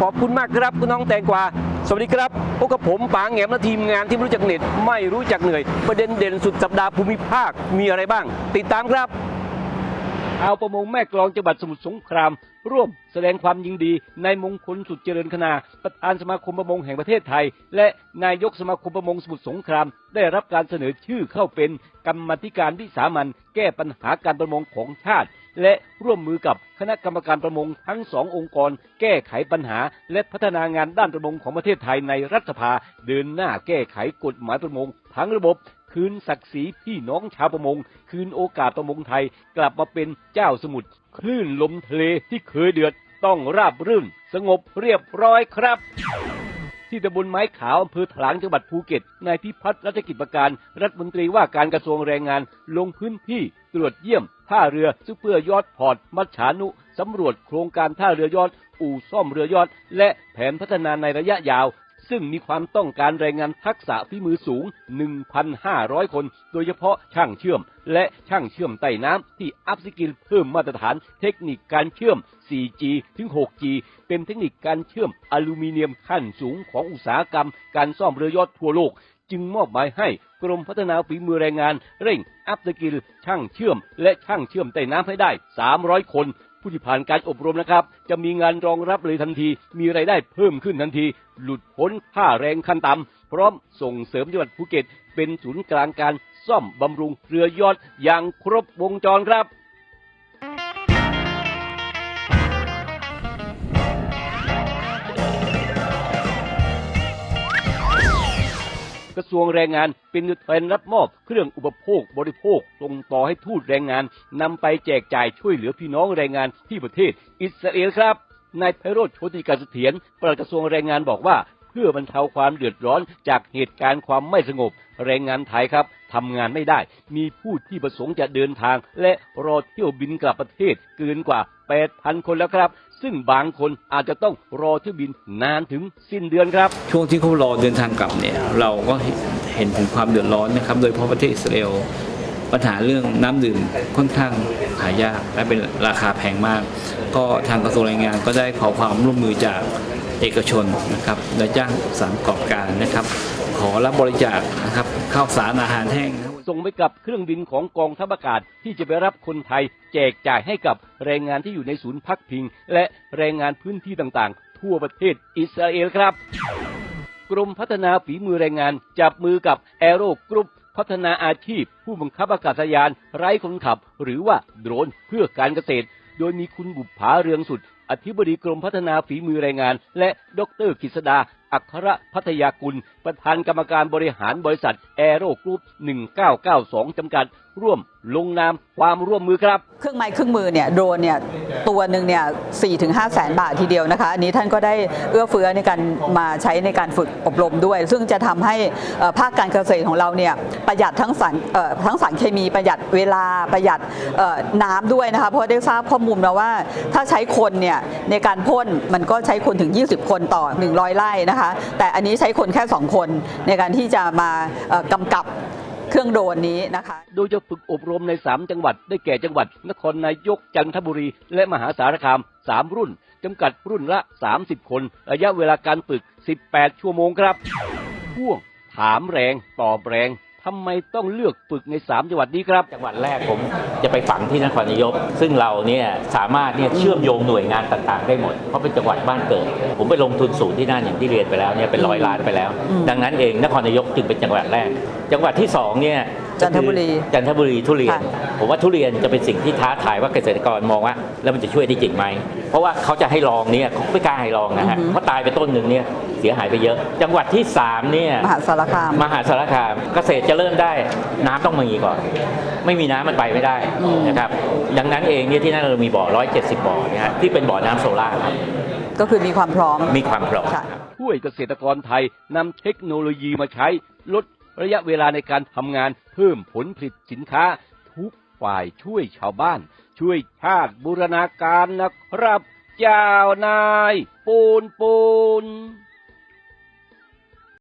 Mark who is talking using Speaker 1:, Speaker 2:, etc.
Speaker 1: ขอบคุณมากครับคุณน้องแตงกวาสวัสดีครับพบกับผมปางแงมและทีมงานที่ไม่รู้จักเหน็ดไม่รู้จักเหนื่อย ประเด็นเด่นสุดสัปดาห์ภูมิภาคมีอะไรบ้าง ติดตามครับเอาประมงแม่กลองจังหวัดสมุทรสงคราม ร่วมแสดงความยินดีในมงคลสุดเจริญคณาประธานสมาคมประมงแห่งประเทศไทย และนายกสมาคมประมงสมุทรสงคราม ได้รับการเสนอชื่อเข้าเป็นกรรมธิการวิสามันแก้ปัญหาการประมงของชาติ และร่วมมือกับคณะกรรมการประมงทั้งสององค์กร แก้ไขปัญหา และพัฒนางานด้านประมงของประเทศไทยในรัฐสภาเดินหน้าแก้ไขกฎหมายประมงทั้งระบบคืนศักดิ์ศรีพี่น้องชาวประมง คืนโอกาสประมงไทยกลับมาเป็นเจ้าสมุทรคลื่นลมทะเลที่เคยเดือดต้องราบรื่น สงบเรียบร้อยครับ ที่ตำบลไม้ขาวอำเภอถลางจังหวัดภูเก็ต นายพิพัฒน์รัชกิจประการ รัฐมนตรีว่าการกระทรวงแรงงาน ลงพื้นที่ตรวจเยี่ยม ท่าเรือซุปเปอร์ยอดพอร์ตมัชฉานุสำรวจโครงการท่าเรือยอด อู่ซ่อมเรือยอด และแผนพัฒนาในระยะยาว ซึ่งมีความต้องการแรงงานทักษะฝีมือสูง 1,500 คน โดยเฉพาะช่างเชื่อม และช่างเชื่อมใต้น้ำที่อัพสกิลเพิ่มมาตรฐานเทคนิคการเชื่อม 4G ถึง 6G เป็นเทคนิคการเชื่อมอลูมิเนียมขั้นสูงของอุตสาหกรรม การซ่อมเรือยอดทั่วโลก จึงมอบหมายให้กรมพัฒนาฝีมือแรงงาน เร่งอัพสกิลช่างเชื่อม และช่างเชื่อมใต้น้ำให้ได้ 300 คน ผู้ที่ผ่านการอบรมนะครับ จะมีงานรองรับเลยทันที มีไรายได้เพิ่มขึ้นทันที หลุดพ้นค่าแรงขั้นต่ำพร้อมส่งเสริมจังหวัดภูเก็ต เป็นศูนย์กลางการซ่อมบำรุงเรือยอดอย่างครบวงจรครับ กระทรวงแรงงานเป็นตัวแทนรับมอบเครื่องอุปโภคบริโภคส่งต่อให้ทูตแรงงานนำไปแจกจ่ายช่วยเหลือพี่น้องแรงงานที่ประเทศอิสราเอลครับนายไพโรธโชติการเสถียรปลัดกระทรวงแรงงานบอกว่า เพื่อบรรเทาความเดือดร้อนจากเหตุการณ์ความไม่สงบ แรงงานไทยครับทำงานไม่ได้ มีผู้ที่ประสงค์จะเดินทาง และรอเที่ยวบินกลับประเทศเกินกว่า 8,000 คนแล้วครับ ซึ่งบางคนอาจจะต้องรอเที่ยวบินนานถึงสิ้นเดือนครับ
Speaker 2: ช่วงที่เขารอเดินทางกลับเนี่ยเราก็เห็นถึงความเดือดร้อนนะครับ โดยเฉพาะประเทศอิสราเอลปัญหาเรื่องน้ำดื่มค่อนข้างหายากและเป็นราคาแพงมาก ก็ทางกระทรวงแรงงานก็ได้ขอความร่วมมือจากเอกชนนะครับและจ้างสารประกอบการนะครับ ขอรับบริจาคนะครับข้าวสารอาหารแห้งนะครับ
Speaker 1: ส่งไปกับเครื่องบินของกองทัพอากาศที่จะไปรับคนไทย แจกจ่ายให้กับแรงงานที่อยู่ในศูนย์พักพิง และแรงงานพื้นที่ต่างๆ ทั่วประเทศอิสราเอลครับ กรมพัฒนาฝีมือแรงงาน จับมือกับแอโรกรุ๊ปพัฒนาอาชีพ ผู้บังคับอากาศยาน ไร้คนขับ หรือว่าโดรนเพื่อการเกษตร โดยมีคุณบุปผาเรืองสุด อธิบดีกรมพัฒนาฝีมือแรงงาน และดรกฤษดา อัครพัทยากุล ประธานกรรมการบริหารบริษัทแอโรกรุ๊ป 1992 จำกัด ร่วมลงนามความร่วมมือครับ
Speaker 3: เครื่องไม้เครื่องมือเนี่ยโดรนเนี่ยตัวหนึ่งเนี่ยสี่ถึงห้าแสนบาททีเดียวนะคะ อันนี้ท่านก็ได้เอื้อเฟื้อในการมาใช้ในการฝึกอบรมด้วย ซึ่งจะทำให้ภาคการเกษตรของเราเนี่ยประหยัดทั้งสารทั้งสารเคมีประหยัดเวลาประหยัดน้ำด้วยนะคะ เพราะได้ทราบข้อมูลมาว่า ถ้าใช้คนเนี่ยในการพ่นมันก็ใช้คนถึง 20 คนต่อ 100ไร่นะคะ แต่อันนี้ใช้คนแค่ 2 คนในการที่จะมาเอ่อกำกับ เครื่องโดรนนี้นะคะ
Speaker 1: โดยจะฝึกอบรมใน 3 จังหวัด ได้แก่จังหวัด นครนายกจันทบุรี และมหาสารคาม 3 รุ่นจำกัดรุ่นละ 30 คน ระยะเวลาการฝึก 18 ชั่วโมงครับพ่วงถามแรงตอบแรง ทำไมต้องเลือกฝึกใน 3 จังหวัดนี้ครับ
Speaker 4: จังหวัดแรกผมจะไปฝังที่นครนายก ซึ่งเราเนี่ยสามารถเนี่ยเชื่อมโยงหน่วยงานต่างๆ ได้หมด เพราะเป็นจังหวัดบ้านเกิด ผมไปลงทุนสูงที่นั่นอย่างที่เรียนไปแล้วเนี่ยเป็นร้อยล้านไปแล้ว ดังนั้นเองนครนายกจึงเป็นจังหวัดแรก จังหวัดที่สองเนี่ย
Speaker 3: จันทบุรี
Speaker 4: คือจันทบุรีทุเรียน
Speaker 3: ค่ะ
Speaker 4: ผมว่าทุเรียนจะเป็นสิ่งที่ท้าทายว่าเกษตรกรมองว่า แล้วมันจะช่วยได้จริงไหม เพราะว่าเขาจะให้ลองเนี่ยเขาไม่กล้าให้ลองนะฮะ
Speaker 3: อือฮึ
Speaker 4: เพราะตายไปต้นหนึ่งเนี่ยเสียหายไปเยอะ จังหวัดที่สามเนี่ย
Speaker 3: มหาสารคาม
Speaker 4: มหาสารคาม เกษตรจะเริ่มได้น้ำต้องมีก่อน ไม่มีน้ำมันไปไม่ได้
Speaker 3: อืม
Speaker 4: นะครับดังนั้นเองเนี่ยที่นั่นเรามีบ่อ 170 บ่อนะฮะที่เป็นบ่อน้ำโซล่าร์ครับ
Speaker 3: ก็คือมีความพร้อม
Speaker 4: มีความพร้อม
Speaker 3: ค่ะ
Speaker 1: ช่วยเกษตรกรไทยนำเทคโนโลยีมาใช้ลด ระยะเวลาในการทำงานเพิ่มผลผลิตสินค้า ทุกฝ่ายช่วยชาวบ้าน ช่วยชาติบูรณาการนะครับ เจ้านาย ปูนปูน